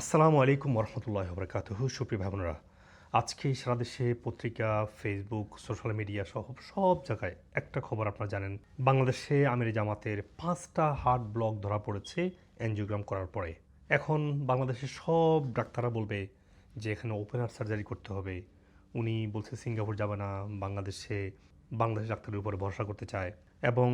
আসসালামু আলাইকুম রহমতুল্লাহ বরকাত সুপ্রিয় ভাই বোনেরা আজকে সারা দেশে পত্রিকা ফেসবুক সোশ্যাল মিডিয়া সহ সব জায়গায় একটা খবর আপনারা জানেন। বাংলাদেশে আমির জামাতের পাঁচটা হার্ট ব্লক ধরা পড়েছে অ্যানজিওগ্রাম করার পরে। এখন বাংলাদেশের সব ডাক্তাররা বলবে যে এখানে ওপেন হার্ট সার্জারি করতে হবে। উনি বলছে সিঙ্গাপুর যাবে না, বাংলাদেশে, বাংলাদেশ ডাক্তারের উপরে ভরসা করতে চায়। এবং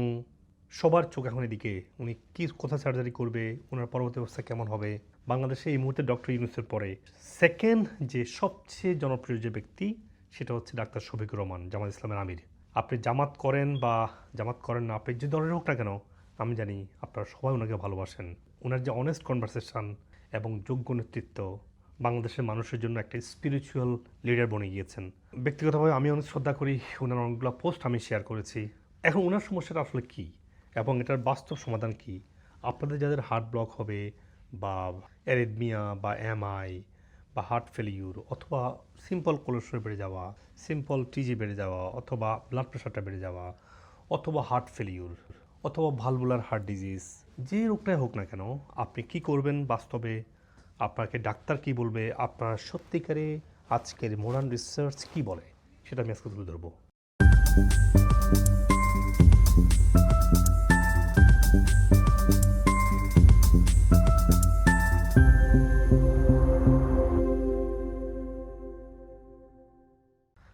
সবার চোখ এখন এদিকে। উনি কি কোথায় সার্জারি করবে, ওনার পরবর্তী অবস্থা কেমন হবে? বাংলাদেশে এই মুহূর্তে ডক্টর ইউনুসের পরে সেকেন্ড যে সবচেয়ে জনপ্রিয় যে ব্যক্তি, সেটা হচ্ছে ডাক্তার শফিকুর রহমান, জামাত ইসলামের আমির। আপনি জামাত করেন বা জামাত করেন না, আপনি যে দলের হোক না কেন, আমি জানি আপনারা সবাই ওনাকে ভালোবাসেন। ওনার যে অনেস্ট কনভারসেশন এবং যোগ্য নেতৃত্ব, বাংলাদেশের মানুষের জন্য একটা স্পিরিচুয়াল লিডার বনে গিয়েছেন। ব্যক্তিগতভাবে আমি অনেক শ্রদ্ধা করি, ওনার অনেকগুলো পোস্ট আমি শেয়ার করেছি। এখন ওনার সমস্যাটা আসলে কী? এবং এটার বাস্তব সমাধান কি? আপনাদের যাদের হার্ট ব্লক হবে বা অ্যারিদমিয়া বা এমআই বা হার্ট ফেলিউর অথবা সিম্পল কোলেস্ট্রল বেড়ে যাওয়া সিম্পল টিজি বেড়ে যাওয়া অথবা ব্লাড প্রেশারটা বেড়ে যাওয়া অথবা হার্ট ফেলিউর অথবা ভালভুলার হার্ট ডিজিজ যে রোগটাই হোক না কেন, আপনি কি করবেন বাস্তবে? আপনাকে ডাক্তার কি বলবে? আপনার সত্যিকারে আজকের মডার্ন রিসার্চ কি বলে? সেটা আমি আজকে তুলে ধরবো।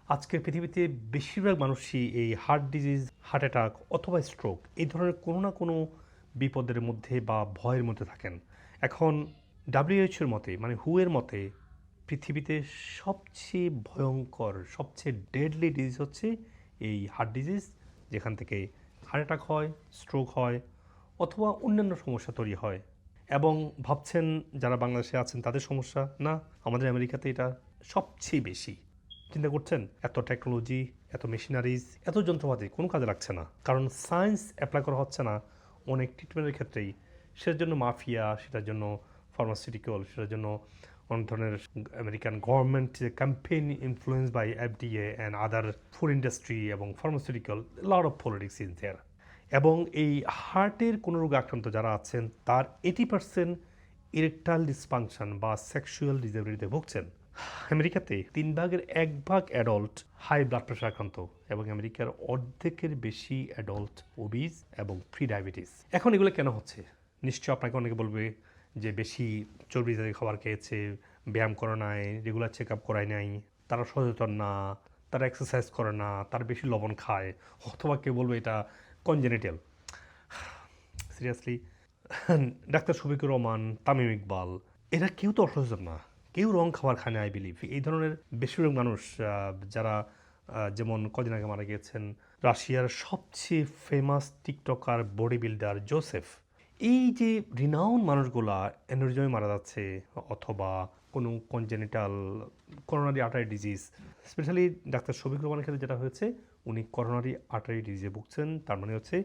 আজকের পৃথিবীতে বেশিরভাগ মানুষই এই হার্ট ডিজিজ হার্ট অ্যাটাক অথবা স্ট্রোক এই ধরনের কোনো না কোনো বিপদের মধ্যে বা ভয়ের মধ্যে থাকেন। এখন ডাব্লিউএইচওর মতে মানে হুয়ের মতে, পৃথিবীতে সবচেয়ে ভয়ঙ্কর, সবচেয়ে ডেডলি ডিজিজ হচ্ছে এই হার্ট ডিজিজ যেখান থেকে হার্ট অ্যাটাক হয় স্ট্রোক হয় অথবা অন্যান্য সমস্যা তৈরি হয়। এবং ভাবছেন যারা বাংলাদেশে আছেন তাদের সমস্যা? না, আমাদের আমেরিকাতে এটা সবচেয়ে বেশি। চিন্তা করছেন? এত টেকনোলজি এত মেশিনারিজ এত যন্ত্রপাতি কোনো কাজে লাগছে না। কারণ সায়েন্স অ্যাপ্লাই করা হচ্ছে না অনেক ট্রিটমেন্টের ক্ষেত্রেই। সেটার জন্য মাফিয়া, সেটার জন্য ফার্মাসিউটিক্যাল সেটার জন্য অনেক ধরনের আমেরিকান গভর্নমেন্ট যে campaign influence by FDA and other food industry এবং pharmaceutical lot of politics in there এবং এই হার্টের কোনো রোগে আক্রান্ত যারা আছেন, তার এইটি পার্সেন্ট ইরেকটাইল ডিসফাংশন বা সেক্সুয়াল ডিসেবিলিটিতে ভুগছেন। আমেরিকাতে তিন ভাগের এক ভাগ অ্যাডল্ট হাই ব্লাড প্রেশার আক্রান্ত এবং আমেরিকার অর্ধেকের বেশি অ্যাডল্ট ওবিজ এবং প্রি ডায়াবেটিস এখন এগুলো কেন হচ্ছে? নিশ্চয় আপনাকে অনেকে বলবে যে বেশি চর্বি জাতীয় খাবার খেয়েছে, ব্যায়াম করে নাই রেগুলার চেক আপ করায় নাই, তারা সচেতন না, তারা এক্সারসাইজ করে না, তার বেশি লবণ খায়, অথবা কেউ বলবে এটা congenital seriously doctor Shafiqur Rahman, Tamim Iqbal, এরা কেউ তো অসচেতন না। কেউ রং খাবার খায় না আই বিলিভ এই ধরনের বেশিরভাগ মানুষ যারা যেমন কদিন আগে মারা গিয়েছেন, রাশিয়ার সবচেয়ে famous TikToker body builder Joseph এই যে রিনাউন মানুষগুলা এনার্জমে মারা যাচ্ছে, অথবা কোনো congenital coronary artery disease specially doctor Shafiq রহমানের ক্ষেত্রে যেটা হয়েছে, উনি করোনারি আর্টারি ডিজিজে ভুগছেন, তার মানে হচ্ছে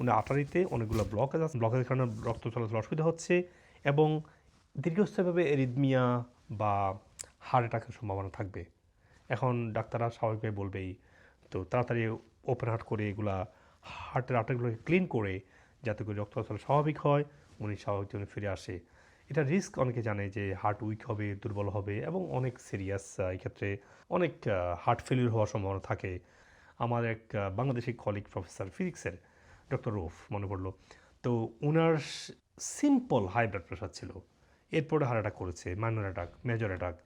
উনি আর্টারিতে অনেকগুলো ব্লকেজ আছে ব্লকের কারণে রক্ত চলাচল অসুবিধা হচ্ছে, এবং দীর্ঘস্থায়ীভাবে এরিদমিয়া বা হার্ট অ্যাটাকের সম্ভাবনা থাকবে। এখন ডাক্তাররা স্বাভাবিকভাবে বলবেই, তো তাড়াতাড়ি ওপেন হার্ট করে এগুলা হার্টের আর্টারগুলোকে ক্লিন করে যাতে করে রক্ত চলাচল স্বাভাবিক হয়, উনি স্বাভাবিক জীবনে ফিরে আসে। এটা রিস্ক অনেকে জানে যে হার্ট উইক হবে, দুর্বল হবে এবং অনেক সিরিয়াস এই ক্ষেত্রে অনেক হার্ট ফেলিউর হওয়ার সম্ভাবনা থাকে। আমার এক বাংলাদেশি কলিগ প্রফেসর ফিজিক্সের ডক্টর রুফ মনে পড়ল। তো ওনার সিম্পল হাই ব্লাড প্রেশার ছিল। এরপরে হার্ট অ্যাটাক করেছে মাইনর অ্যাটাক মেজর অ্যাটাক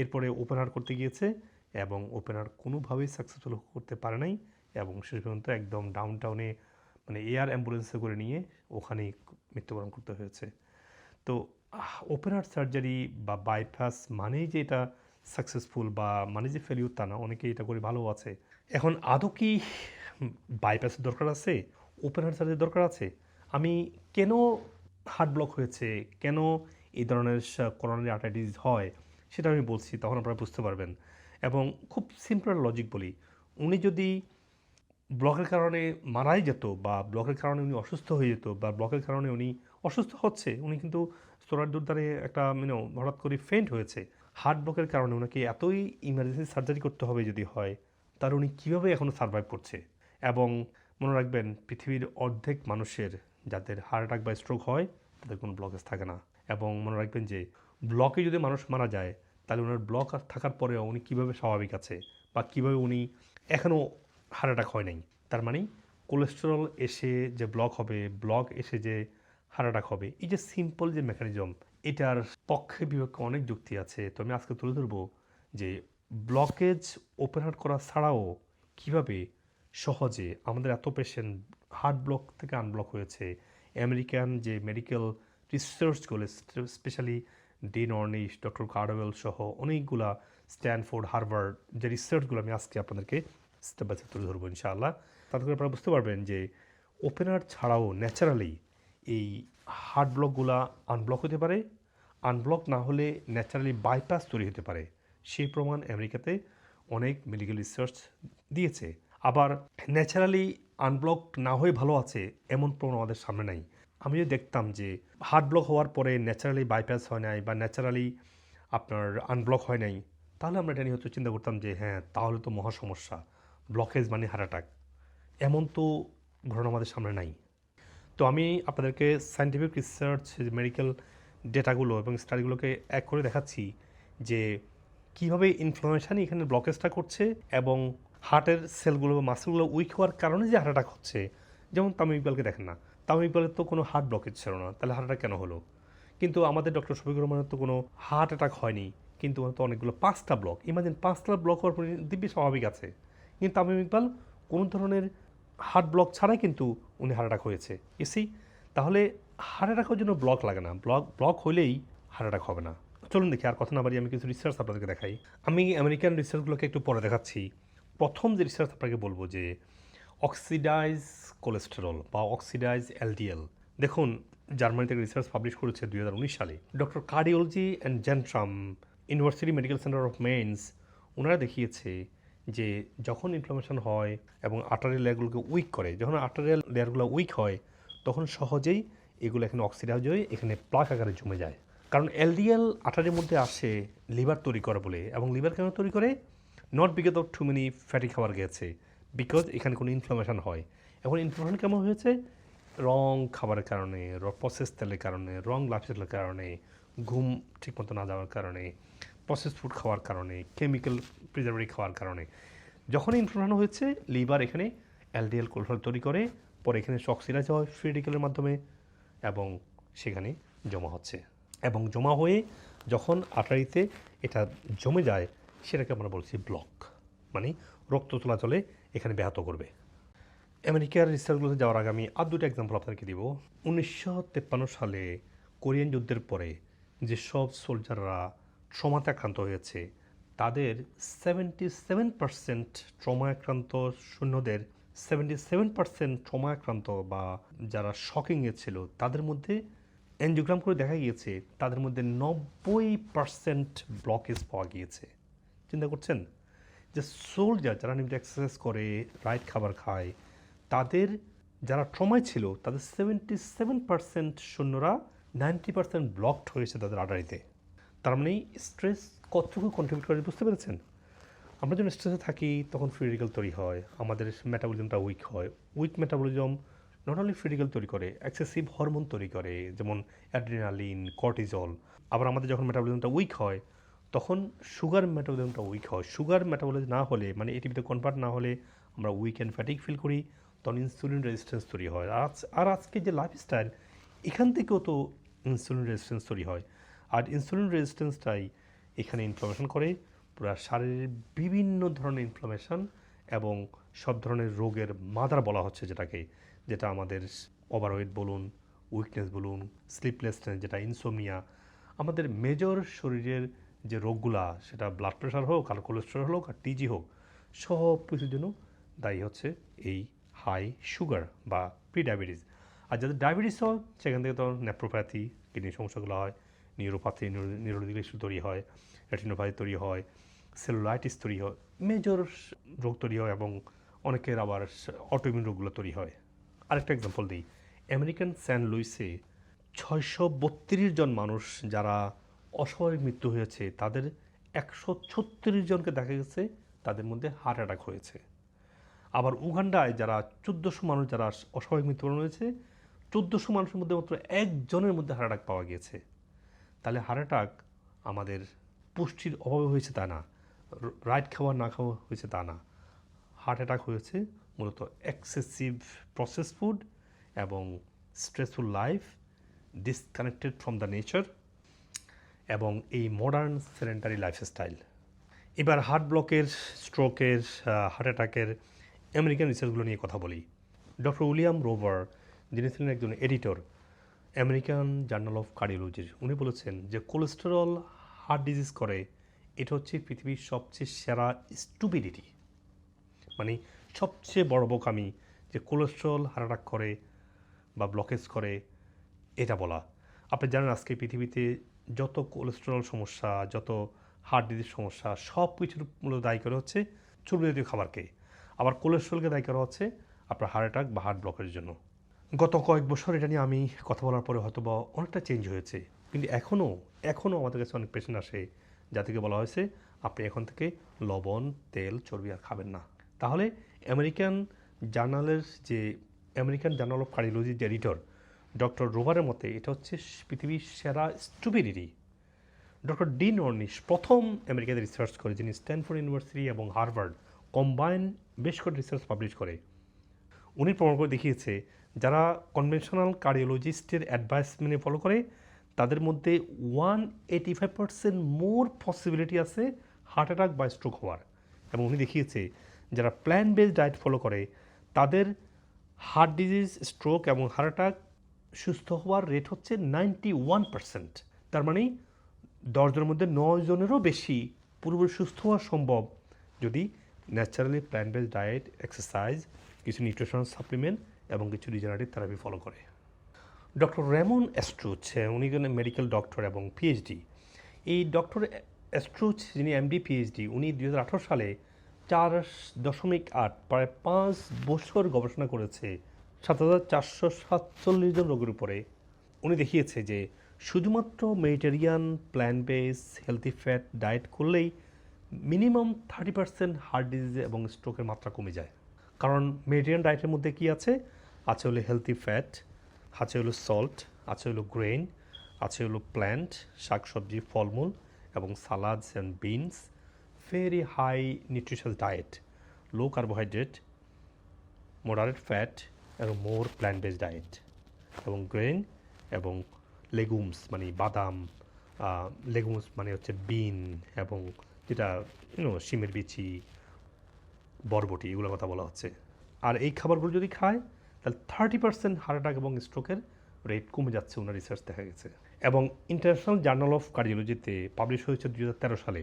এরপরে ওপেন হার্ট করতে গিয়েছে এবং ওপেন হার্ট কোনোভাবেই সাকসেসফুল করতে পারে নাই এবং শেষ পর্যন্ত একদম ডাউন টাউনে মানে এয়ার অ্যাম্বুলেন্সে করে নিয়ে ওখানেই মৃত্যুবরণ করতে হয়েছে। তো ওপেন হার্ট সার্জারি বা বাইপাস মানেই যে এটা সাকসেসফুল বা মানে যে ফেলিউর তা না, অনেকে এটা করে ভালো আছে। এখন আদৌ কি বাইপাসের দরকার আছে? ওপেন হার্ট সার্জারির দরকার আছে? আমি কেন হার্ট ব্লক হয়েছে? কেন এই ধরনের করোনারি আর্টাইটিস হয়, সেটা আমি বলছি, তখন আপনারা বুঝতে পারবেন। এবং খুব সিম্পল লজিক বলি, উনি যদি ব্লকের কারণে মারাই যেত বা ব্লকের কারণে উনি অসুস্থ হয়ে যেত বা ব্লকের কারণে উনি অসুস্থ হচ্ছে, উনি কিন্তু সোলার দুর্দারে একটা মিনো হঠাৎ করে ফেন্ট হয়েছে। হার্ট ব্লকের কারণে ওনাকে এতই ইমার্জেন্সি সার্জারি করতে হবে যদি হয়, তার উনি কীভাবে এখনও সার্ভাইভ করছে? এবং মনে রাখবেন, পৃথিবীর অর্ধেক মানুষের যাদের হার্ট অ্যাটাক বা স্ট্রোক হয়, তাদের কোনো ব্লকেজ থাকে না। এবং মনে রাখবেন যে ব্লকে যদি মানুষ মারা যায়, তাহলে ওনার ব্লক আর থাকার পরেও উনি কীভাবে স্বাভাবিক আছে বা কীভাবে উনি এখনও হার্ট অ্যাটাক হয় নাই? তার মানে কোলেস্টেরল এসে যে ব্লক হবে ব্লক এসে যে হার্ট অ্যাটাক হবে, এই যে সিম্পল যে মেকানিজম এটার পক্ষে বিপক্ষে অনেক যুক্তি আছে। তো আমি আজকে তুলে ধরবো যে ব্লকেজ ওপেন হার্ট করা ছাড়াও কীভাবে সহজে আমাদের এত পেশেন্ট হার্ট ব্লক থেকে আনব্লক হয়েছে। আমেরিকান যে medical রিসার্চগুলো specially Dean Ornish doctor Caldwell সহ অনেকগুলা স্ট্যানফোর্ড হার্ভার্ড যে রিসার্চগুলো আমি আজকে আপনাদেরকে স্টেপ বাই স্টেপ তুলে ধরবো ইনশাআল্লাহ। তাতে করে আপনারা বুঝতে পারবেন যে ওপেনার ছাড়াও ন্যাচারালি এই হার্ট ব্লকগুলা আনব্লক হতে পারে আনব্লক না হলে ন্যাচারালি বাইপাস তৈরি হতে পারে। সেই প্রমাণ আমেরিকাতে অনেক মেডিকেল রিসার্চ দিয়েছে। আবার ন্যাচারালি আনব্লক না হয়ে ভালো আছে এমন প্রমাণ আমাদের সামনে নাই। আমিও দেখতাম যে হার্ট ব্লক হওয়ার পরে ন্যাচারালি বাইপাস হয় নাই বা ন্যাচারালি আপনার আনব্লক হয় নাই, তাহলে আমরা এটা নিয়ে হয়তো চিন্তা করতাম যে হ্যাঁ তাহলে তো মহা সমস্যা। ব্লকেজ মানে হার্ট অ্যাটাক এমন তো ঘটনা আমাদের সামনে নাই। তো আমি আপনাদেরকে সায়েন্টিফিক রিসার্চ মেডিকেল ডেটাগুলো এবং স্টাডিগুলোকে এক করে দেখাচ্ছি যে কীভাবে ইনফ্লামেশানই এখানে ব্লকেজটা করছে এবং হার্টের সেলগুলো বা মাসেলগুলো উইক হওয়ার কারণে যে হার্ট অ্যাটাক হচ্ছে। যেমন তামিম ইকবালকে দেখেন না। তামিম ইকবালের তো কোনো হার্ট ব্লকেজ ছিল না, তাহলে হার্ট অ্যাটাক কেন হলো? কিন্তু আমাদের ডক্টর শফিকুর রহমানের তো কোনো হার্ট অ্যাটাক হয়নি, কিন্তু ওনার তো অনেকগুলো পাঁচটা ব্লক ইমাজিন পাঁচটা ব্লক হওয়ার পরে দিব্যি স্বাভাবিক আছে। কিন্তু তামিম ইকবাল কোনো ধরনের হার্ট ব্লক ছাড়াই কিন্তু উনি হার্ট অ্যাটাক হয়েছে। এসি তাহলে হার্ট অ্যাটাক হওয়ার জন্য ব্লক লাগে না। ব্লক ব্লক হলেই হার্ট অ্যাটাক হবে না। চলুন দেখি, আর কথা না বাড়ি আমি কিছু রিসার্চ আপনাদেরকে দেখাই। আমি আমেরিকান রিসার্চগুলোকে একটু পরে দেখাচ্ছি। প্রথম যে রিসার্চ আপনাকে বলব যে অক্সিডাইজ কোলেস্টেরল বা অক্সিডাইজ এলডিএল দেখুন, জার্মানি থেকে রিসার্চ পাবলিশ করেছে দুই হাজার উনিশ সালে। Doctor cardiology and Zentrum university medical centre of Mainz ওনারা দেখিয়েছে যে যখন ইনফ্লামেশন হয় এবং আর্টারিয়াল লেয়ারগুলোকে উইক করে, যখন আর্টারিয়াল লেয়ারগুলো উইক হয়, তখন সহজেই এগুলো এখানে অক্সিডাইজ হয়ে এখানে প্লাক আকারে জমে যায়। কারণ এলডিএল আটারের মধ্যে আসে লিভার তৈরি করে বলে, এবং লিভার কেন তৈরি করে? Not of too many fatty খাবার গেছে। বিকজ এখানে কোনো ইনফ্লামেশন হয়। এখন ইনফ্লামেশন কেমন হয়েছে? রং খাবারের কারণে প্রসেস তেলের কারণে, রং লাইফস্টাইলের কারণে, ঘুম ঠিকমতো না যাওয়ার কারণে প্রসেস ফুড খাওয়ার কারণে কেমিক্যাল প্রিজারভেটিভ খাওয়ার কারণে। যখন ইনফ্লামেশন হয়েছে লিভার এখানে এলডিএল কোলেস্ট্রল তৈরি করে, পরে এখানে অক্সিডাইজ হয় ফ্রিডিকেলের মাধ্যমে এবং সেখানে জমা হচ্ছে। এবং জমা হয়ে যখন আটারিতে এটা জমে যায়, সেটাকে আমরা বলছি ব্লক মানে রক্ত চলাচলে এখানে ব্যাহত করবে। আমেরিকার রিসার্চগুলোতে যাওয়ার আগে আমি আর দুটো এক্সাম্পল আপনাদেরকে দিব। উনিশশো তেপ্পান্ন সালে কোরিয়ান যুদ্ধের পরে যেসব সোলজাররা ট্রমাতে আক্রান্ত হয়েছে, তাদের সেভেন্টি সেভেন পার্সেন্ট ট্রমা আক্রান্ত সৈন্যদের সেভেন্টি সেভেন পার্সেন্ট ট্রমা আক্রান্ত বা যারা শকিংয়ে ছিল, তাদের মধ্যে এনজিওগ্রাম করে দেখা গিয়েছে, তাদের মধ্যে নব্বই পার্সেন্ট ব্লকেজ পাওয়া গিয়েছে। চিন্তা করছেন? যে সোলজার যারা নিয়মিত এক্সারসাইজ করে রাইট খাবার খায়, তাদের যারা ট্রমায় ছিল, তাদের সেভেন্টি সেভেন পার্সেন্ট সৈন্যরা নাইনটি পার্সেন্ট ব্লকড হয়েছে তাদের আডারিতে তার মানে স্ট্রেস কতটুকু কন্ট্রিবিউট করে বুঝতে পেরেছেন? আমরা যখন স্ট্রেসে থাকি, তখন ফ্রিডিক্যাল তৈরি হয়, আমাদের মেটাবলিজমটা উইক হয়। Weak metabolism not only free radical তৈরি করে এক্সেসিভ হরমোন তৈরি করে, যেমন অ্যাড্রিনালিন কর্টিজল আবার আমাদের যখন মেটাবলিজমটা উইক হয় তখন সুগার মেটাবলিজমটা উইক হয়। সুগার মেটাবলিজম না হলে মানে এটিভিতে কনভার্ট না হলে আমরা উইক অ্যান্ড ফ্যাটিক ফিল করি, তখন ইনসুলিন রেজিস্ট্যান্স তৈরি হয়। আজ, আর আজকে যে লাইফস্টাইল এখান থেকেও তো ইনসুলিন রেজিস্ট্যান্স তৈরি হয়। আর ইনসুলিন রেজিস্ট্যান্সটাই এখানে ইনফ্লামেশন করে, পুরো শারীরের বিভিন্ন ধরনের ইনফ্লামেশন এবং সব ধরনের রোগের মাদার বলা হচ্ছে যেটাকে, যেটা আমাদের ওভারওয়েট বলুন উইকনেস বলুন স্লিপলেসনেস যেটা ইনসোমিয়া আমাদের মেজর শরীরের যে রোগগুলা, সেটা ব্লাড প্রেশার হোক, আর কোলেস্ট্রল হোক, আর টিজি হোক, সব কিছুর জন্য দায়ী হচ্ছে এই হাই সুগার বা প্রি ডায়াবেটিস আর যাদের ডায়াবেটিস হয়, সেখান থেকে তো নেপ্রোপ্যাথি কিডনি সমস্যাগুলো হয় নিউরোপ্যাথি নিউরোলজিক্যাল ইস্যু তৈরি হয় রেটিনোপ্যাথি তৈরি হয় সেলুলাইটিস তৈরি হয় মেজর রোগ তৈরি হয় এবং অনেকের আবার অটোইমিউন রোগগুলো তৈরি হয়। আরেকটা এক্সাম্পল দিই। আমেরিকান স্যান লুইসে ছয়শো বত্রিশ জন মানুষ যারা অস্বাভাবিক মৃত্যু হয়েছে। তাদের একশো ছত্রিশ জনকে দেখা গেছে, তাদের মধ্যে হার্ট অ্যাটাক হয়েছে। আবার উগান্ডায় যারা চোদ্দোশো মানুষ যারা অস্বাভাবিক মৃত্যুবরণ হয়েছে চোদ্দোশো মানুষের মধ্যে মাত্র একজনের মধ্যে হার্ট অ্যাটাক পাওয়া গিয়েছে। তাহলে হার্ট অ্যাটাক আমাদের পুষ্টির অভাবে হয়েছে তা না রাইট খাবার না খাওয়া হয়েছে তা না। হার্ট অ্যাটাক হয়েছে মূলত এক্সেসিভ প্রসেস ফুড এবং stressful life disconnected from the nature এবং এই মডার্ন সেডেন্টারি লাইফস্টাইল এবার হার্ট ব্লকের স্ট্রোকের হার্ট অ্যাটাকের আমেরিকান রিসার্চগুলো নিয়ে কথা বলি। ডক্টর উইলিয়াম রোভার যিনি ছিলেন একজন এডিটর আমেরিকান জার্নাল অফ কার্ডিওলজির উনি বলেছেন যে কোলেস্টেরল হার্ট ডিজিজ করে, এটা হচ্ছে পৃথিবীর সবচেয়ে সেরা স্টুপিডিটি মানে সবচেয়ে বড় বোকামি যে কোলেস্ট্রল হার্ট অ্যাটাক করে বা ব্লকেজ করে, এটা বলা। আপনি জানেন আজকে পৃথিবীতে যত কোলেস্টেরল সমস্যা, যত হার্ট ডিজিজ সমস্যা সব কিছুর মূলত দায়ী করা হচ্ছে চর্বি জাতীয় খাবারকে আবার কোলেস্ট্রলকে দায়ী করা হচ্ছে আপনার হার্ট অ্যাটাক বা হার্ট ব্লকের জন্য। গত কয়েক বছর এটা নিয়ে আমি কথা বলার পরে হয়তো বা অনেকটা চেঞ্জ হয়েছে। কিন্তু এখনও এখনও আমাদের কাছে অনেক পেশেন্ট আসে যা থেকে বলা হয়েছে, আপনি এখন থেকে লবণ, তেল, চর্বি আর খাবেন না। তাহলে আমেরিকান জার্নালের যে আমেরিকান জার্নাল অফ কার্ডিওলজির যে এডিটর ডক্টর রোভারের মতে এটা হচ্ছে পৃথিবীর সেরা স্টুপিডিটি। ডক্টর ডিন অর্নিশ প্রথম আমেরিকাতে রিসার্চ করে, যিনি স্ট্যানফোর্ড ইউনিভার্সিটি এবং হার্ভার্ড কম্বাইন বেশ করে রিসার্চ পাবলিশ করে। উনি প্রমাণ করে দেখিয়েছে, যারা কনভেনশনাল কার্ডিওলজিস্টের অ্যাডভাইস মেনে ফলো করে, তাদের মধ্যে one eighty five percent more possibility আছে হার্ট অ্যাটাক বা স্ট্রোক হওয়ার। এবং উনি দেখিয়েছে, যারা প্ল্যান বেসড ডায়েট ফলো করে, তাদের হার্ট ডিজিজ স্ট্রোক এবং হার্ট অ্যাটাক সুস্থ হওয়ার রেট হচ্ছে নাইনটি ওয়ান পার্সেন্ট তার মানে দশজনের মধ্যে নয় জনেরও বেশি পুরোপুরি সুস্থ হওয়া সম্ভব। যদি naturally plan based diet exercise কিছু নিউট্রিশনাল সাপ্লিমেন্ট এবং কিছু রিজেনারেটিভ থেরাপি ফলো করে। ডক্টর রেমন অ্যাস্ট্রুচ উনি মেডিকেল ডক্টর এবং পিএইচডি এই ডক্টর অ্যাস্ট্রুচ যিনি এমডি পিএইচডি উনি দু হাজার আঠেরো সালে চার দশমিক আট, প্রায় পাঁচ বছর গবেষণা করেছে সাত হাজার চারশো সাতচল্লিশ জন রোগীর উপরে উনি দেখিয়েছে যে শুধুমাত্র Mediterranean plan base healthy fat diet করলেই minimum thirty percent heart disease এবং স্ট্রোকের মাত্রা কমে যায়। কারণ মেডিটেরিয়ান ডায়েটের মধ্যে কি আছে? আছে হলো হেলথি ফ্যাট আছে হলো সল্ট আছে হলো গ্রেন আছে হলো প্ল্যান্ট শাকসবজি, ফলমূল এবং salads and beans very high nutritional diet low carbohydrate moderate fat এবং মোর প্ল্যান্ট বেসড ডায়েট এবং গ্রেন এবং লেগুমস মানে বাদাম লেগুমস মানে হচ্ছে বিন এবং যেটা ইউনো শিমের বিচি, বরবটি, এগুলোর কথা বলা হচ্ছে। আর এই খাবারগুলো যদি খায়, তাহলে থার্টি পার্সেন্ট হার্ট অ্যাটাক এবং স্ট্রোকের রেট কমে যাচ্ছে ওনার রিসার্চ দেখা গেছে। এবং ইন্টারন্যাশনাল জার্নাল অফ কার্ডিওলজিতে পাবলিশ হয়েছে দু হাজার তেরো সালে,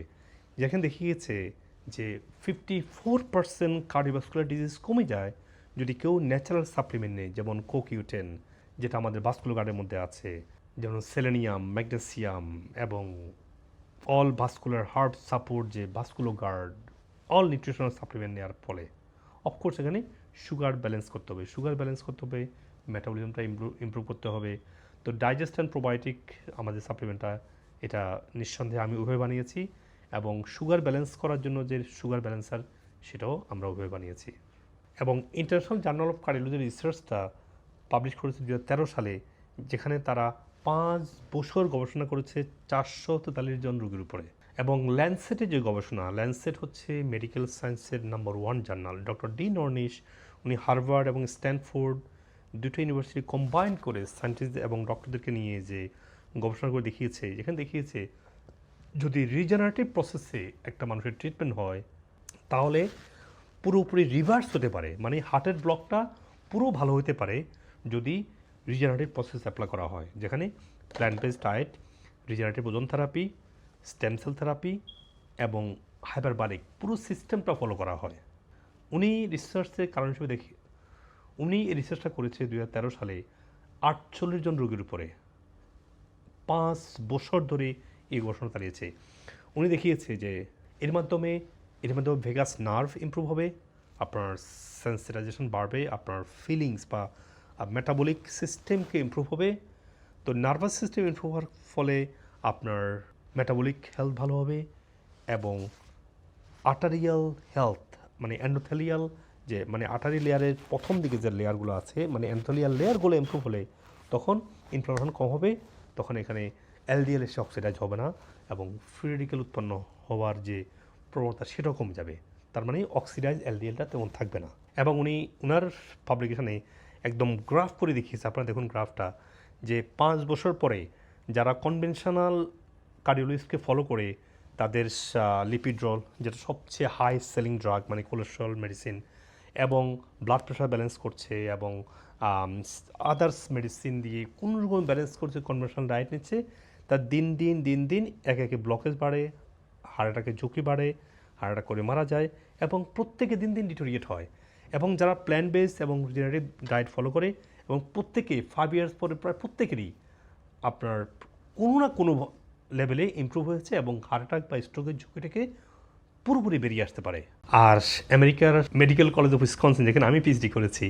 যেখানে দেখা গেছে যে fifty four percent cardiovascular disease কমে যায় যদি কেউ ন্যাচারাল সাপ্লিমেন্ট নেয়, যেমন কোকিউটেন যেটা আমাদের বাস্কুলো গার্ডের মধ্যে আছে, যেমন সেলেনিয়াম ম্যাগনেসিয়াম এবং অল ভাস্কুলার হার্ট সাপোর্ট যে vasculo guard all nutritional supplement নেওয়ার ফলে অফকোর্স এখানে সুগার ব্যালেন্স করতে হবে। সুগার ব্যালেন্স করতে হবে মেটাবলিজমটা ইমপ্রুভ করতে হবে। তো ডাইজেস্ট অ্যান্ড প্রোবায়োটিক আমাদের সাপ্লিমেন্টটা এটা নিঃসন্দেহে আমি উভয় বানিয়েছি এবং সুগার ব্যালেন্স করার জন্য যে সুগার ব্যালেন্সার সেটাও আমরা উভয় বানিয়েছি। এবং ইন্টারন্যাশনাল জার্নাল অফ কার্ডিওলজির রিসার্চটা পাবলিশ করেছে দু তেরো সালে, যেখানে তারা পাঁচ বছর গবেষণা করেছে চারশো তেতাল্লিশ জন রোগীর উপরে। এবং ল্যান্ডসেটের যে গবেষণা ল্যান্ডসেট হচ্ছে মেডিকেল সায়েন্সের number one journal doctor Dean Ornish উনি হার্ভার্ড এবং স্ট্যানফোর্ড দুটো ইউনিভার্সিটি কম্বাইন করে সায়েন্টিস্ট এবং ডক্টরদেরকে নিয়ে যে গবেষণা করে দেখিয়েছে, যেখানে দেখিয়েছে যদি রিজেনারেটিভ প্রসেসে একটা মানুষের ট্রিটমেন্ট হয়, তাহলে পুরোপুরি রিভার্স হতে পারে মানে হার্টের ব্লকটা পুরো ভালো হতে পারে যদি রিজেনারেটিভ প্রসেস অ্যাপ্লাই করা হয়। যেখানে plant based diet regenerative ozone therapy stem cell therapy এবং হাইপারবারিক পুরো সিস্টেমটা ফলো করা হয়। উনি রিসার্চের কারণ হিসেবে দেখি, উনি এই রিসার্চটা করেছে দু হাজার তেরো সালে আটচল্লিশ জন রোগীর উপরে। পাঁচ বছর ধরে এই গবেষণা চালিয়েছে। উনি দেখিয়েছে যে এর মাধ্যমে এর মাধ্যমে ভেগাস নার্ভ ইমপ্রুভ হবে, আপনার সেন্সিটাইজেশন বাড়বে, আপনার ফিলিংস বা মেটাবলিক সিস্টেমকে ইমপ্রুভ হবে। তো নার্ভাস সিস্টেম ইমপ্রুভ হওয়ার ফলে আপনার মেটাবলিক হেলথ ভালো হবে এবং আর্টারিয়াল হেলথ মানে অ্যান্ডোথেলিয়াল যে মানে আটারি লেয়ারের প্রথম দিকে যে লেয়ারগুলো আছে মানে অ্যান্থোলিয়াল লেয়ারগুলো ইমপ্রুভ হলে তখন ইনফ্লামেশন কম হবে, তখন এখানে এলডিএল এসে অক্সিডাইজ হবে না এবং ফ্রি রেডিকেল উৎপন্ন হওয়ার যে প্রবণতা সেটাও কমে যাবে। তার মানে অক্সিডাইজ এলডিএলটা তেমন থাকবে না। এবং উনি ওনার পাবলিকেশনে একদম গ্রাফ করে দেখিয়েছে। আপনারা দেখুন গ্রাফটা যে পাঁচ বছর পরে যারা কনভেনশনাল কার্ডিওলজিস্টকে ফলো করে তাদের লিপিড্রল যেটা সবচেয়ে হাই সেলিং ড্রাগ মানে কোলেস্ট্রল মেডিসিন এবং ব্লাড প্রেশার ব্যালেন্স করছে, এবং আদার্স মেডিসিন দিয়ে কোনো রকম ব্যালেন্স করছে কনভেনশনাল ডায়েট নিচ্ছে তার দিন দিন দিন দিন একে একে ব্লকেজ বাড়ে হার্ট অ্যাটাকের ঝুঁকি বাড়ে হার্ট অ্যাটাক করে মারা যায় এবং প্রত্যেকে দিন দিন ডিটোরিয়েট হয়। এবং যারা প্ল্যান বেস এবং রিজেনারেটিভ ডায়েট ফলো করে এবং প্রত্যেকে ফাইভ ইয়ার্স পরে প্রায় প্রত্যেকেরই আপনার কোনো না কোনো লেভেলে ইমপ্রুভ হয়েছে এবং হার্ট অ্যাটাক বা স্ট্রোকের ঝুঁকি থেকে পুরোপুরি বেরিয়ে আসতে পারে। আর আমেরিকার মেডিকেল কলেজ অফ উইসকনসিন যেখানে আমি পিএইচডি করেছি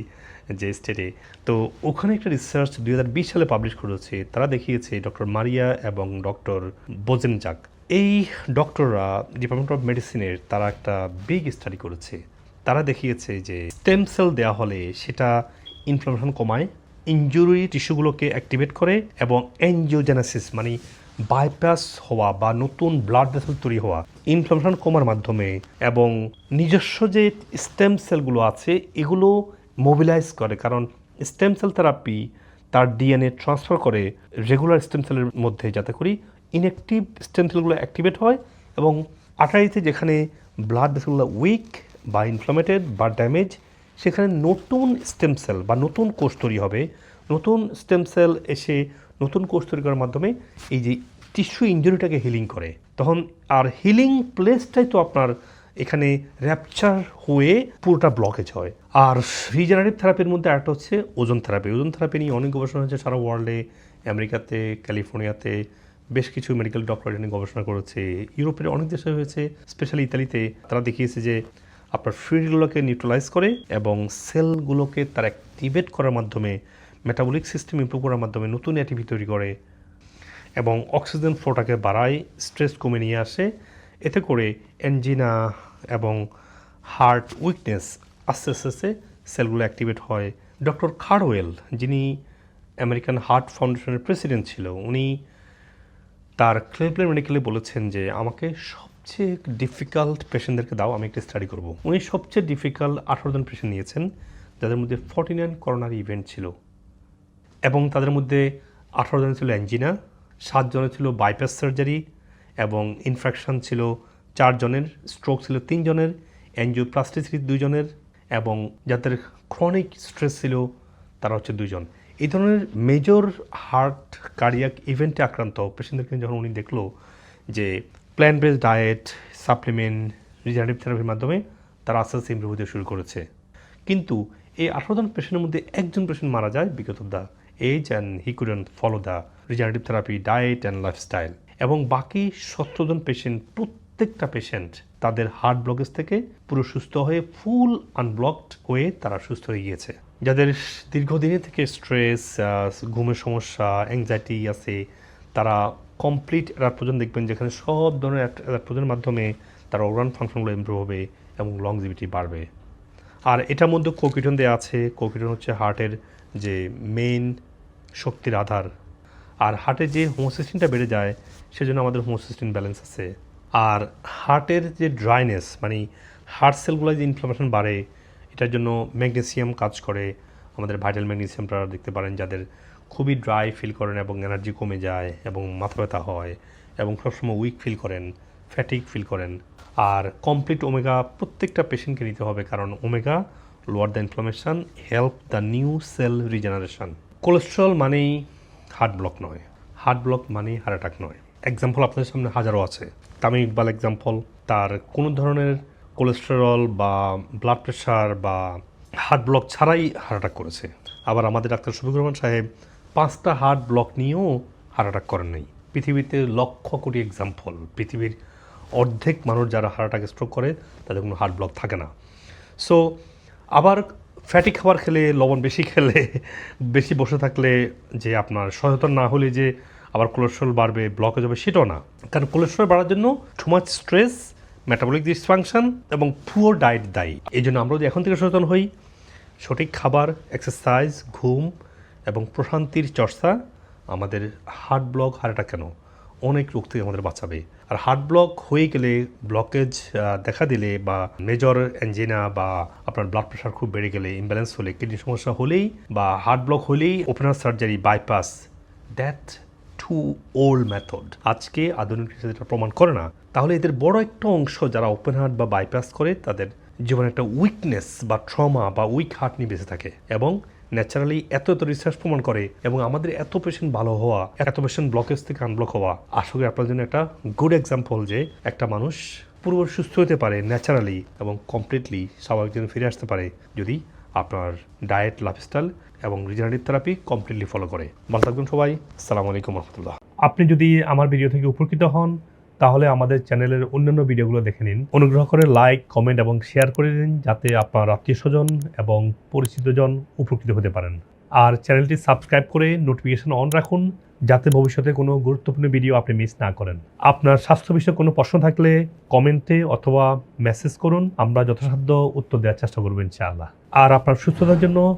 যে স্টেটে তো ওখানে একটা রিসার্চ দু হাজার বিশ সালে পাবলিশ করেছে। তারা দেখিয়েছে ডক্টর মারিয়া এবং ডক্টর বোজেন বোজেনজাক এই ডক্টররা ডিপার্টমেন্ট অফ মেডিসিনের তারা একটা বিগ স্টাডি করেছে। তারা দেখিয়েছে যে স্টেম সেল দেওয়া হলে সেটা ইনফ্লামেশন কমায় ইনজুরি টিস্যুগুলোকে অ্যাক্টিভেট করে এবং এনজিওজেনাসিস মানে বাইপাস হওয়া বা নতুন ব্লাড ভেসেল তৈরি হওয়া ইনফ্লামেশন কমার মাধ্যমে এবং নিজস্ব যে স্টেম সেলগুলো আছে, এগুলো মোবিলাইজ করে। কারণ স্টেম সেল থেরাপি তার ডিএনএ ট্রান্সফার করে রেগুলার স্টেম সেলের মধ্যে যাতে করি ইনঅ্যাক্টিভ স্টেম সেলগুলো অ্যাক্টিভেট হয় এবং আটারিতে যেখানে ব্লাড ভেসেলগুলো উইক বা ইনফ্লামেটেড বা ড্যামেজ সেখানে নতুন স্টেম সেল বা নতুন কোষ তৈরি হবে। নতুন স্টেম সেল এসে নতুন কোষ তৈরি করার মাধ্যমে এই যে টিস্যু ইঞ্জুরিটাকে হিলিং করে। তখন আর হিলিং প্লেসটাই তো আপনার এখানে র্যাপচার হয়ে পুরোটা ব্লকেজ হয়। আর রিজেনারেটিভ থেরাপির মধ্যে একটা হচ্ছে ওজন থেরাপি ওজন থেরাপি নিয়ে অনেক গবেষণা হচ্ছে সারা ওয়ার্ল্ডে আমেরিকাতে, ক্যালিফোর্নিয়াতে বেশ কিছু মেডিকেল ডক্টর নিয়ে গবেষণা করেছে। ইউরোপের অনেক দেশে হয়েছে স্পেশালি ইতালিতে, তারা দেখিয়েছে যে আপনার ফ্রিগুলোকে নিউট্রালাইজ করে এবং সেলগুলোকে তার অ্যাক্টিভেট করার মাধ্যমে মেটাবলিক সিস্টেম ইমপ্রুভ করার মাধ্যমে নতুন অ্যাটিভি তৈরি করে এবং অক্সিজেন ফ্লোটাকে বাড়ায় স্ট্রেস কমে নিয়ে আসে। এতে করে এনজিনা এবং হার্ট উইকনেস আস্তে আস্তে আস্তে সেলগুলো অ্যাক্টিভেট হয়। ডক্টর খারওয়েল যিনি আমেরিকান হার্ট ফাউন্ডেশনের প্রেসিডেন্ট ছিল, উনি তার ক্লেভল্যান্ড মেডিকেলে বলেছেন যে, আমাকে সবচেয়ে ডিফিকাল্ট পেশেন্টদেরকে দাও, আমি একটা স্টাডি করব। উনি সবচেয়ে ডিফিকাল্ট আঠারো জন পেশেন্ট নিয়েছেন, যাদের মধ্যে ফর্টি নাইন করোনারি ইভেন্ট ছিল। এবং তাদের মধ্যে আঠারো জন ছিল অ্যাঞ্জিনা সাত জনের ছিল বাইপাস সার্জারি এবং ইনফেকশন ছিল চারজনের স্ট্রোক ছিল তিনজনের অ্যাঞ্জিওপ্লাস্টিসিটি দুইজনের এবং যাদের ক্রনিক স্ট্রেস ছিল তারা হচ্ছে দুইজন এই ধরনের মেজর হার্ট কার্ডিয়াক ইভেন্টে আক্রান্ত পেশেন্টদেরকে যখন উনি দেখল যে plan base diet supplement regenerative থেরাপির মাধ্যমে তারা আস্তে আস্তে ইমপ্রুভ শুরু করেছে। কিন্তু এই আঠারো জন পেশেন্টের মধ্যে একজন পেশেন্ট মারা যায় বিগত the age and he couldn't follow the regenerative therapy diet and lifestyle এবং বাকি সত্তর জন পেশেন্ট প্রত্যেকটা পেশেন্ট তাদের হার্ট ব্লকেজ থেকে পুরো সুস্থ হয়ে ফুল আনব্লকড হয়ে তারা সুস্থ হয়ে গিয়েছে। যাদের দীর্ঘদিনের থেকে স্ট্রেস ঘুমের সমস্যা অ্যাংজাইটি আছে, তারা কমপ্লিট অ্যাডাপ্টোজেন দেখবেন যেখানে সব ধরনের অ্যাডাপ্টোজেনের মাধ্যমে তার অর্গান ফাংশনগুলো ইমপ্রুভ হবে এবং লংজিভিটি বাড়বে। আর এটার মধ্যে কোকিটন দেওয়া আছে। কোকিটন হচ্ছে হার্টের যে মেইন শক্তির আধার। আর হার্টে যে হোমোসিস্টিনটা বেড়ে যায়, সেজন্য আমাদের হোমোসিস্টিন ব্যালেন্স আছে। আর হার্টের যে ড্রাইনেস মানে হার্ট সেলগুলো যে ইনফ্লামেশন বাড়ে এটার জন্য ম্যাগনেসিয়াম কাজ করে। আমাদের ভাইটাল ম্যাগনেসিয়াম আপনারা দেখতে পারেন, যাদের খুবই ড্রাই ফিল করেন এবং এনার্জি কমে যায় এবং মাথা ব্যথা হয় এবং সবসময় উইক ফিল করেন ফ্যাটিক ফিল করেন। আর কমপ্লিট ওমেগা প্রত্যেকটা পেশেন্টকে নিতে হবে, কারণ omega lower the inflammation help the new cell regeneration cholesterol মানেই হার্ট ব্লক নয় হার্ট ব্লক মানেই হার্ট অ্যাটাক নয়। এক্সাম্পল আপনাদের সামনে হাজারো আছে। তামিম ইকবাল এক্সাম্পল তার কোনো ধরনের কোলেস্টেরল বা ব্লাড প্রেশার বা হার্ট ব্লক ছাড়াই হার্ট অ্যাটাক করেছে। আবার আমাদের ডাক্তার শফিকুর রহমান সাহেব পাঁচটা হার্ট ব্লক নিয়েও হার্ট অ্যাটাক করেন নাই। পৃথিবীতে লক্ষ কোটি এক্সাম্পল পৃথিবীর অর্ধেক মানুষ যারা হার্ট অ্যাটাক স্ট্রোক করে, তাদের কোনো হার্ট ব্লক থাকে না। সো আবার ফ্যাটি খাবার খেলে, লবণ বেশি খেলে, বেশি বসে থাকলে যে আপনার সচেতন না হলে যে আবার কোলেস্ট্রল বাড়বে ব্লকেজ হবে, সেটাও না। কারণ কোলেস্ট্রল বাড়ার জন্য too much stress metabolic dysfunction এবং পুয়ার ডায়েট দায়ী। এই জন্য আমরা যদি এখন থেকে সচেতন হই, সঠিক খাবার এক্সারসাইজ ঘুম এবং প্রশান্তির চর্চা আমাদের হার্ট ব্লক হার্ট কেন? অনেক রোগ থেকে আমাদের বাঁচাবে। আর হার্ট ব্লক হয়ে গেলে ব্লকেজ দেখা দিলে বা মেজর অ্যাঞ্জিনা বা আপনার ব্লাড প্রেশার খুব বেড়ে গেলে ইমব্যালেন্স হলে কিডনি সমস্যা হলেই বা হার্ট ব্লক হলেই open heart surgery bypass that too old method আজকে আধুনিক যেটা প্রমাণ করে না, তাহলে এদের বড় একটা অংশ যারা ওপেন হার্ট বা বাইপাস করে, তাদের জীবনে একটা উইকনেস বা ট্রমা বা উইক হার্ট নিয়ে বেঁচে থাকে এবং ন্যাচারালি এত এত রিসার্চ প্রমাণ করে এবং আমাদের এত পেশেন্ট ভালো হওয়া, এত পেশেন্ট ব্লকেজ থেকে আনব্লক হওয়া আসলে আপনার জন্য একটা গুড এক্সাম্পল যে একটা মানুষ পুরো সুস্থ হতে পারে ন্যাচারালি এবং কমপ্লিটলি স্বাভাবিক জন্য ফিরে আসতে পারে যদি আপনার ডায়েট লাইফস্টাইল এবং রিজেনারেটিভ থেরাপি কমপ্লিটলি ফলো করে। ভালো থাকবেন সবাই। আসসালামু আলাইকুম রহমতুল্লাহ। আপনি যদি আমার ভিডিও থেকে উপকৃত হন, তাহলে আমাদের চ্যানেলের অন্যান্য ভিডিওগুলো দেখে নিন। অনুগ্রহ করে লাইক কমেন্ট এবং শেয়ার করে দিন, যাতে আপনার আত্মীয় স্বজন এবং পরিচিতজন উপকৃত হতে পারেন। আর চ্যানেলটি সাবস্ক্রাইব করে নোটিফিকেশন অন রাখুন, যাতে ভবিষ্যতে কোনো গুরুত্বপূর্ণ ভিডিও আপনি মিস না করেন। আপনার স্বাস্থ্য বিষয়ে কোনো প্রশ্ন থাকলে কমেন্টে অথবা মেসেজ করুন, আমরা যথাসাধ্য উত্তর দেওয়ার চেষ্টা করব ইনশাআল্লাহ। আর আপনার সুস্থতার জন্য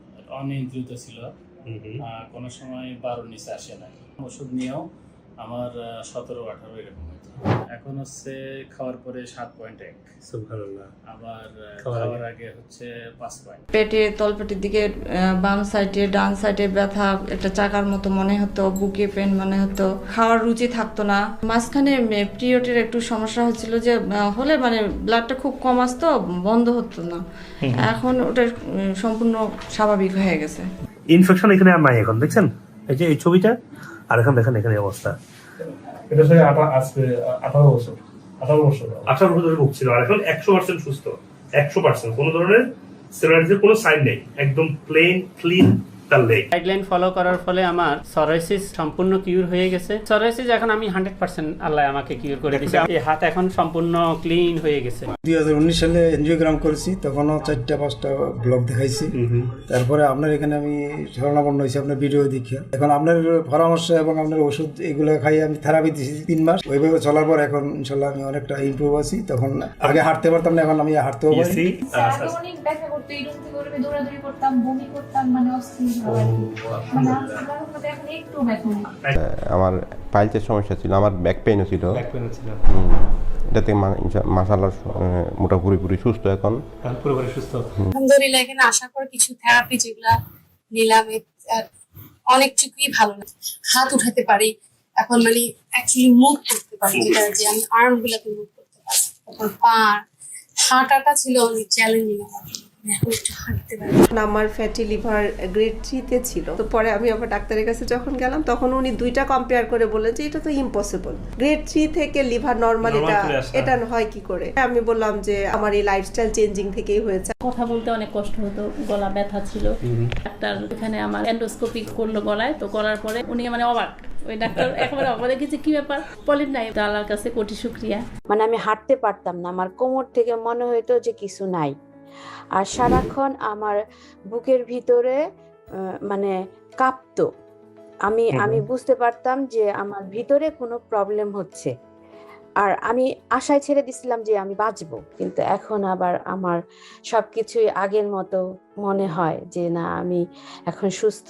অনিয়ন্ত্রিত ছিল। কোনো সময় বারো নিচে আসে না ওষুধ নিয়েও আমার সতেরো আঠারো এরকম এখন হচ্ছে খাওয়ার পরে সাত পয়েন্ট এক। আবার খাওয়ার আগে? হচ্ছে পাঁচ পয়েন্ট পেটে তলপেটের দিকে বাম সাইডে ডান সাইডে ব্যথা একটা চাকার মতো মনে হতো বুকে পেন মনে হতো। খাওয়ার রুচি থাকতো না। মাঝখানে পিরিয়ডের একটু সমস্যা হচ্ছিল যে হলে মানে ব্লাডটা খুব কম আসতো বন্ধ হতো না। এখন ওটা সম্পূর্ণ স্বাভাবিক হয়ে গেছে। ইনফেকশন এখানে আর নাই এখন দেখছেন? এই যে এই ছবিটা আর এখন দেখেন এখানে অবস্থা। এটা আটা আজকে, আঠারো বছর। আঠারো বছর আঠারো বছর ধরে ভুগছিল। আর এখন একশো পার্সেন্ট সুস্থ। একশো পার্সেন্ট কোনো ধরনের স্টেরয়েডের কোনো সাইন নেই। একদম প্লেন ক্লিন তার লেগ গাইডলাইন ফলো করার ফলে আমার সরাইসিস সম্পূর্ণ কিউর হয়ে গেছে। সরাইসিস এখন আমি হান্ড্রেড পার্সেন্ট আল্লাহ আমাকে কিউর করে দিয়েছে এই হাত এখন সম্পূর্ণ ক্লিন হয়ে গেছে। দুই হাজার উনিশ সালে এনজিওগ্রাম করেছি তখনও চারটা পাঁচটা ব্লগ দেখাইছি। তারপরে আপনার এখানে আমি শরণাপন্ন হয়েছি আপনার ভিডিও দেখে এখন আপনার পরামর্শ এবং আপনার ওষুধ এগুলো খাই আমি থেরাপি দিয়েছি তিন মাস। ওইভাবে চলার পর এখন ইনশাল্লাহ আমি অনেকটা ইমপ্রুভ আছি। তখন আগে হাঁটতে পারতাম না এখন আমি হাঁটতেও পারি। অনেক ব্যথা করতো এই করতাম বমি করতাম মানে অস্থির। নেই আমার পাইলসের সমস্যা ছিল আমার ব্যাক পেইনও ছিল। হুম। এটাতে মাসাল্লাহ মোটামুটি পুরোপুরি সুস্থ এখন। পুরোপুরি সুস্থ। আলহামদুলিল্লাহ এখানে আসার পর কিছু থেরাপি যেগুলা নিলাম অনেকটুকুই ভালো লাগে হাত উঠাতে পারি এখন মানে অ্যাকচুয়ালি মুভ করতে পারি যেটা যে আমি আর্ম গুলাকে মুভ করতে পারি। তারপর পা হাঁটাটা ছিল অনেক চ্যালেঞ্জিং আমার আমার ফ্যাটি লিভার গ্রেড থ্রিতে ছিল। তো পরে আমি আবার ডাক্তারের কাছে যখন গেলাম তখন উনি দুইটা কম্পেয়ার করে বললেন যে এটা তো ইম্পসিবল গ্রেড থ্রি থেকে লিভার নর্মাল এটা এটা হয় কি করে? আমি বললাম যে আমার এই লাইফস্টাইল চেঞ্জিং থেকেই হয়েছে। কথা বলতে অনেক কষ্ট হতো গলা ব্যথা ছিল। ডাক্তার এখানে আমার এন্ডোস্কোপি করল গলায় তো করার পরে উনি মানে অবাক। ওই ডাক্তার একেবারে অবাক। দেখেছে কি ব্যাপার? পলিপ নাই আল্লাহর কাছে কোটি শুক্রিয়া। মানে আমি হাঁটতে পারতাম না। আমার কোমর থেকে মনে হতো যে কিছু নাই। আর সারাক্ষণ আমার বুকের ভিতরে মানে কাঁপত। আমি আমি বুঝতে পারতাম যে আমার ভিতরে কোনো প্রবলেম হচ্ছে। আর আমি আশায় ছেড়ে দিছিলাম যে আমি বাঁচবো কিন্তু এখন আবার আমার সবকিছুই আগের মতো মনে হয় যে না আমি এখন সুস্থ।